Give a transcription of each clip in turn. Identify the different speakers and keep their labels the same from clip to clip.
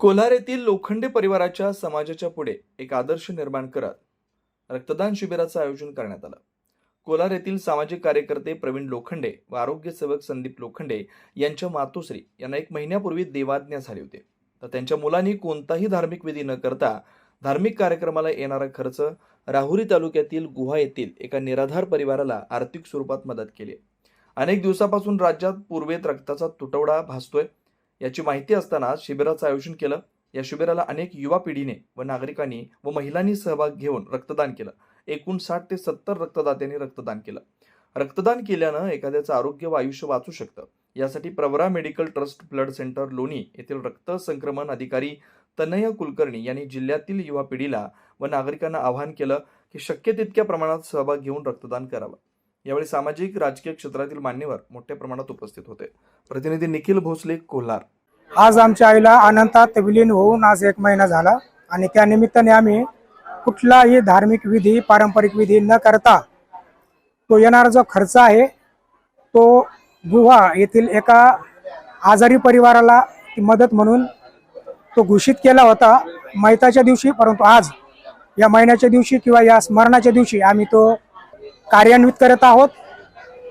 Speaker 1: कोल्हार येथील लोखंडे परिवाराच्या समाजाच्या पुढे एक आदर्श निर्माण करत रक्तदान शिबिराचं आयोजन करण्यात आलं. कोलार येथील सामाजिक कार्यकर्ते प्रवीण लोखंडे व आरोग्य सेवक संदीप लोखंडे यांच्या मातोश्री यांना एक महिन्यापूर्वी देवाज्ञा झाली होती. तर त्यांच्या मुलांनी कोणताही धार्मिक विधी न करता धार्मिक कार्यक्रमाला येणारा खर्च राहुरी तालुक्यातील गुहा येथील एका निराधार परिवाराला आर्थिक स्वरूपात मदत केली अनेक दिवसापासून राज्यात पूर्वेत रक्ताचा तुटवडा भासतोय. याची माहिती असताना शिबिराचं आयोजन केलं. या शिबिराला अनेक युवा पिढीने व नागरिकांनी व महिलांनी सहभाग घेऊन रक्तदान केलं. एकूण साठ ते सत्तर रक्तदात्यांनी रक्तदान केलं. रक्तदान केल्यानं एखाद्याचं आरोग्य व आयुष्य वाचू शकतं. यासाठी Pravara medical trust blood centre Loni येथील रक्त संक्रमण अधिकारी तनय कुलकर्णी यांनी जिल्ह्यातील युवा पिढीला व नागरिकांना आवाहन केलं की शक्य तितक्या प्रमाणात सहभाग घेऊन रक्तदान करावं. यावेळी सामाजिक राजकीय क्षेत्रातील मान्यवर मोठ्या प्रमाणात उपस्थित होते. प्रतिनिधी निखिल भोसले कोल्हार.
Speaker 2: आज आमच्या आईला अनंतात विलीन होऊन आज एक महिना झाला आणि त्या निमित्ताने आम्ही कुठलाही धार्मिक विधी पारंपरिक विधी न करता तो येणारा जो खर्च आहे तो गुहा येथील एका आजारी परिवाराला ती मदत म्हणून तो घोषित केला होता मैताच्या दिवशी परंतु आज या महिन्याच्या दिवशी किंवा या स्मरणाच्या दिवशी आम्ही तो कार्यान्वित करत आहोत.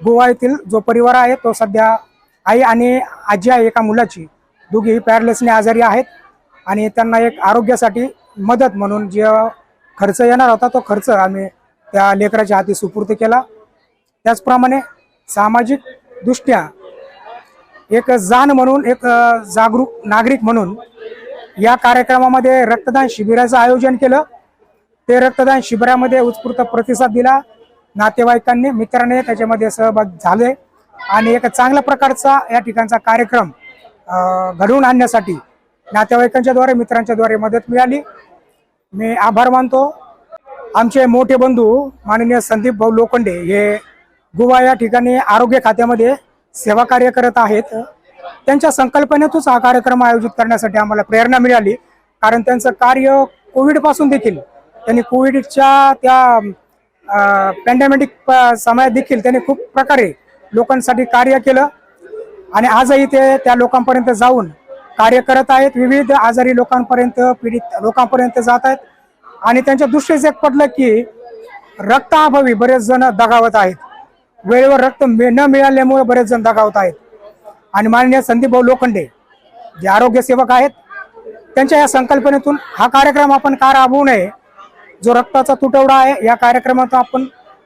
Speaker 2: गोवा येथील जो परिवार आहे तो सध्या आई आणि आजी आहे एका मुलाची. दोघेही पॅरलेसने आजारी आहेत आणि त्यांना एक आरोग्यासाठी मदत म्हणून जे खर्च येणार होता तो खर्च आम्ही त्या लेकराच्या हाती सुपूर्द केला. त्याचप्रमाणे सामाजिक दृष्ट्या एक जाण म्हणून एक जागरूक नागरिक म्हणून या कार्यक्रमामध्ये रक्तदान शिबिराचं आयोजन केलं. ते रक्तदान शिबिरामध्ये उत्स्फूर्त प्रतिसाद दिला. नातेवाईकांनी मित्रांनी त्याच्यामध्ये सहभाग झाले. आणि एक चांगल्या प्रकारचा या ठिकाणचा कार्यक्रम घडवून आणण्यासाठी नातेवाईकांच्या द्वारे मित्रांच्या द्वारे मदत मिळाली. मी आभार मानतो. आमचे मोठे बंधू माननीय संदीप भाऊ लोखंडे हे गोवा या ठिकाणी आरोग्य खात्यामध्ये सेवा कार्य करत आहेत. त्यांच्या संकल्पनेतूनच हा कार्यक्रम आयोजित करण्यासाठी आम्हाला प्रेरणा मिळाली. कारण त्यांचं कार्य कोविडपासून देखील त्यांनी कोविडच्या त्या पॅन्डेमिक समयात देखील त्यांनी खूप प्रकारे लोकांसाठी कार्य केलं. आणि आजही ते त्या लोकांपर्यंत जाऊन कार्य करत आहेत. विविध आजारी लोकांपर्यंत पीडित लोकांपर्यंत जात आहेत. आणि त्यांच्या दृष्टीच एक पडलं की रक्ताअभावी बरेच जण दगावत आहेत. वेळेवर रक्त न मिळाल्यामुळे बरेच जण दगावत आहेत. आणि माननीय संदीप भाऊ लोखंडे जे आरोग्य सेवक आहेत त्यांच्या या संकल्पनेतून हा कार्यक्रम आपण का राबवू नये जो रक्ताचा तुटवडा आहे या कार्यक्रमात आपण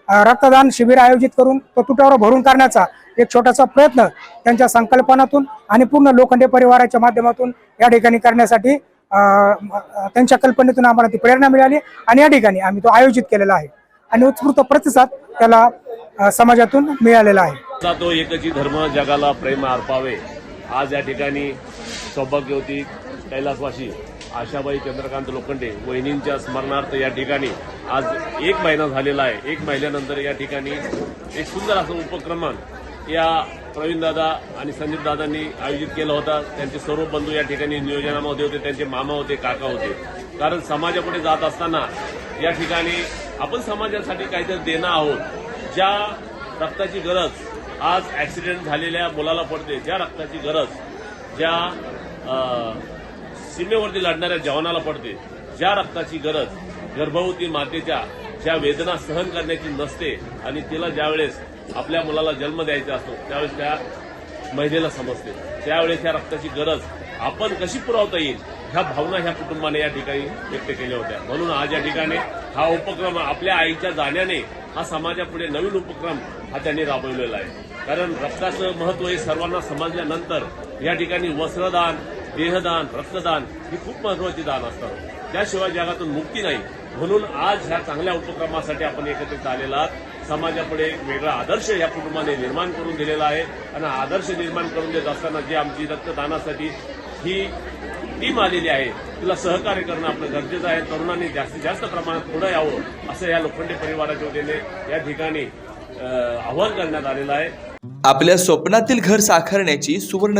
Speaker 2: रक्तदान शिबिर आयोजित करून तो तुटवडा भरून काढण्याचा एक छोटासा प्रयत्न त्यांच्या संकल्पनातून आणि पूर्ण लोखंडे परिवाराच्या माध्यमातून या ठिकाणी करण्यासाठी त्यांच्या कल्पनेतून आम्हाला ती प्रेरणा मिळाली आणि या ठिकाणी आम्ही तो आयोजित केलेला आहे. आणि उत्स्फूर्त प्रतिसाद त्याला समाजातून मिळालेला आहे.
Speaker 3: तो एकची धर्म जगाला प्रेम अर्पावे. आज या ठिकाणी सौभाग्यवती कैलासवासी आशाबाई चंद्रकांत लोखंडे वहिनींच्या स्मरणार्थ या ठिकाणी आज एक महिना झालेला आहे. एक महिन्यानंतर या ठिकाणी एक सुंदर असं उपक्रमण या प्रवीणदादा आणि संदीपदादांनी आयोजित केला होता. त्यांचे सर्व बंधू या ठिकाणी नियोजनामध्ये होते त्यांचे मामा होते काका होते. कारण समाजापुढे जात असताना या ठिकाणी आपण समाजासाठी काहीतरी देणं आहोत. ज्या रक्ताची गरज आज ऍक्सिडेंट झालेल्या मुलाला पडते ज्या रक्ताची गरज ज्या सीमेवरती लढणाऱ्या जवानाला पडते. ज्या रक्ताची गरज गर्भवती मातेच्या ज्या वेदना सहन करण्याची नसते आणि तिला ज्यावेळेस आपल्या मुलाला जन्म द्यायचा असतो त्यावेळेस त्या महिलेला समजते. त्यावेळेस या रक्ताची गरज आपण कशी पुरवता येईल? ह्या भावना ह्या कुटुंबाने या ठिकाणी व्यक्त केल्या होत्या. म्हणून आज या ठिकाणी हा उपक्रम आपल्या आईच्या जाण्याने हा समाजापुढे नवीन उपक्रम हा त्यांनी राबवलेला आहे. कारण रक्ताचं महत्त्व हे सर्वांना समजल्यानंतर या ठिकाणी वस्त्रदान देहदान रक्तदान ही खूप महत्वाची दान असतात त्याशिवाय जगातून मुक्ती नाही. म्हणून आज ह्या चांगल्या उपक्रमासाठी आपण एकत्रित आलेला आहात. समाजापुढे एक वेगळा आदर्श या कुटुंबाने निर्माण करून दिलेला आहे. आणि आदर्श निर्माण करून देत असताना जी आमची रक्तदानासाठी ही टीम आलेली आहे तिला सहकार्य करणं आपलं गरजेचं आहे. तरुणांनी जास्तीत जास्त प्रमाणात पुढे यावं असं या लोखंडे परिवाराच्या वतीने या ठिकाणी आवाहन करण्यात आलेलं आहे.
Speaker 1: आपल्या स्वप्नातील घर साकारण्याची सुवर्ण